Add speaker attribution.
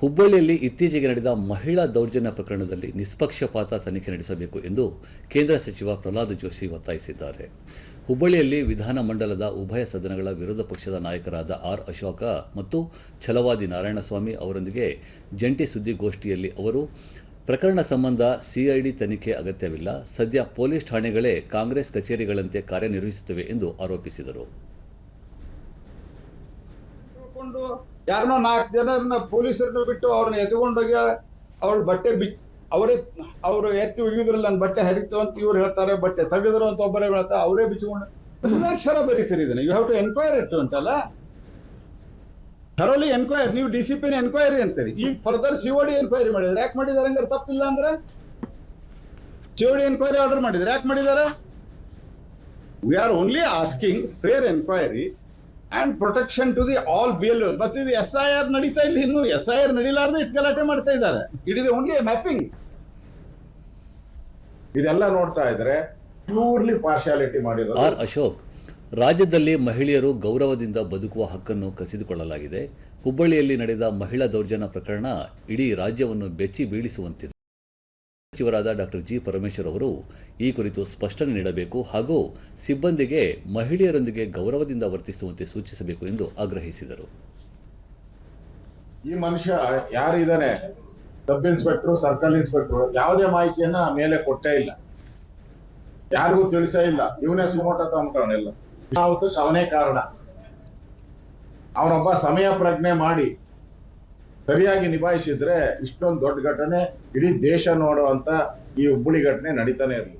Speaker 1: ಹುಬ್ಬಳ್ಳಿಯಲ್ಲಿ ಇತ್ತೀಚೆಗೆ ನಡೆದ ಮಹಿಳಾ ದೌರ್ಜನ್ಯ ಪ್ರಕರಣದಲ್ಲಿ ನಿಷ್ಪಕ್ಷಪಾತ ತನಿಖೆ ನಡೆಸಬೇಕು ಎಂದು ಕೇಂದ್ರ ಸಚಿವ ಪ್ರಹ್ಲಾದ್ ಜೋಶಿ ಒತ್ತಾಯಿಸಿದ್ದಾರೆ. ಹುಬ್ಬಳ್ಳಿಯಲ್ಲಿ ವಿಧಾನಮಂಡಲದ ಉಭಯ ಸದನಗಳ ವಿರೋಧ ಪಕ್ಷದ ನಾಯಕರಾದ ಆರ್ ಅಶೋಕ ಮತ್ತು ಛಲವಾದಿ ನಾರಾಯಣಸ್ವಾಮಿ ಅವರೊಂದಿಗೆ ಜಂಟಿ ಸುದ್ದಿಗೋಷ್ಠಿಯಲ್ಲಿ ಅವರು, ಪ್ರಕರಣ ಸಂಬಂಧ ಸಿಐಡಿ ತನಿಖೆ ಅಗತ್ಯವಿಲ್ಲ, ಸದ್ಯ ಪೊಲೀಸ್ ಠಾಣೆಗಳೇ ಕಾಂಗ್ರೆಸ್ ಕಚೇರಿಗಳಂತೆ ಕಾರ್ಯನಿರ್ವಹಿಸುತ್ತವೆ ಎಂದು ಆರೋಪಿಸಿದರು.
Speaker 2: ತಿಳ್ಕೊಂಡು ಯಾರನ್ನೋ ನಾಲ್ಕು ಜನರನ್ನ ಪೊಲೀಸರನ್ನ ಬಿಟ್ಟು ಅವ್ರನ್ನ ಎತ್ಕೊಂಡೋಗಿ ಅವ್ರ ಬಟ್ಟೆ ಬಿಚ್, ಅವರೇ ಅವರು ಎತ್ತಿ ಒಗಿದ್ರಲ್ಲ ನನ್ನ ಬಟ್ಟೆ ಹರಿತು ಅಂತ ಇವ್ರು ಹೇಳ್ತಾರೆ, ಬಟ್ಟೆ ತೆಗೆದ್ರು ಅಂತ ಒಬ್ಬರೇ ಹೇಳ್ತಾರೆ, ಅವರೇ ಬಿಚ್ಕೊಂಡು ಅಕ್ಷರ ಬರೀತೀರಿ ಇದನ್ನ ಯು ಹ್ಯಾವ್ ಟು ಎನ್ಕ್ವೈರ್ ಇಟ್ಟು ಅಂತಲ್ಲ? ಥರೋಲಿ ಎನ್ಕ್ವೈರಿ ನೀವು ಡಿ ಸಿ ಪಿನ ಎನ್ಕ್ವೈರಿ ಅಂತೀರಿ. ಈಗ ಫರ್ದರ್ ಸಿಒಡಿ ಎನ್ಕ್ವೈರಿ ಮಾಡಿದ್ರೆ ಯಾಕೆ ಮಾಡಿದಾರೆ ಹಂಗಾರೆ? ತಪ್ಪಿಲ್ಲ ಅಂದ್ರೆ? ಸಿಒಡಿ ಎನ್ಕ್ವೈರಿ ಆರ್ಡರ್ ಮಾಡಿದ್ರೆ ಯಾಕೆ ಮಾಡಿದ್ದಾರೆ? We are only asking fair enquiry and protection to the all B L ಮತ್ತೆ ಇದು ಎಸ್ ಐ ಆರ್ ನಡೀತಾ ಇಲ್ಲ ಇನ್ನು. ಎಸ್ ಐ ಆರ್ ನಡೀಲಾರ್ದೆ ಇಷ್ಟು ಗಲಾಟೆ ಮಾಡ್ತಾ ಇದ್ದಾರೆ. ಇಟ್ ಇಸ್ ಓನ್ಲಿ ಮ್ಯಾಪಿಂಗ್ ಇದೆಲ್ಲ ನೋಡ್ತಾ ಇದ್ರೆ ಪ್ಯೂರ್ಲಿ ಪಾರ್ಶಾಲಿಟಿ ಮಾಡಿದ್ರು
Speaker 1: ಆರ್ ಅಶೋಕ್, ರಾಜ್ಯದಲ್ಲಿ ಮಹಿಳೆಯರು ಗೌರವದಿಂದ ಬದುಕುವ ಹಕ್ಕನ್ನು ಕಸಿದುಕೊಳ್ಳಲಾಗಿದೆ. ಹುಬ್ಬಳ್ಳಿಯಲ್ಲಿ ನಡೆದ ಮಹಿಳಾ ದೌರ್ಜನ್ಯ ಪ್ರಕರಣ ಇಡೀ ರಾಜ್ಯವನ್ನು ಬೆಚ್ಚಿ ಬೀಳಿಸುವಂತಿದೆ. ಸಚಿವರಾದ ಡಾಕ್ಟರ್ ಜಿ ಪರಮೇಶ್ವರ್ ಅವರು ಈ ಕುರಿತು ಸ್ಪಷ್ಟನೆ ನೀಡಬೇಕು ಹಾಗೂ ಸಿಬ್ಬಂದಿಗೆ ಮಹಿಳೆಯರೊಂದಿಗೆ ಗೌರವದಿಂದ ವರ್ತಿಸುವಂತೆ ಸೂಚಿಸಬೇಕು ಎಂದು ಆಗ್ರಹಿಸಿದರು.
Speaker 2: ಈ ಮನುಷ್ಯ ಯಾರಿದ್ದಾನೆ ಸಬ್ ಇನ್ಸ್ಪೆಕ್ಟರ್, ಸರ್ಕಲ್ ಇನ್ಸ್ಪೆಕ್ಟರ್, ಯಾವುದೇ ಮಾಹಿತಿಯನ್ನ ಮೇಲೆ ಕೊಟ್ಟೇ ಇಲ್ಲ. ಯಾರಿಗೂ ತಿಳಿಸೇ ಇಲ್ಲ. ಇವನೇ ಸುಮೋಟ ಅವನೇ ಕಾರಣ. ಅವನೊಬ್ಬ ಸಮಯ ಪ್ರಜ್ಞೆ ಮಾಡಿ ಸರಿಯಾಗಿ ನಿಭಾಯಿಸಿದ್ರೆ ಇಷ್ಟೊಂದು ದೊಡ್ಡ ಘಟನೆ ಇಡೀ ದೇಶ ನೋಡುವಂತ ಈ ಹುಬ್ಬಳ್ಳಿ ಘಟನೆ ನಡೀತಾನೆ ಇರಲಿ.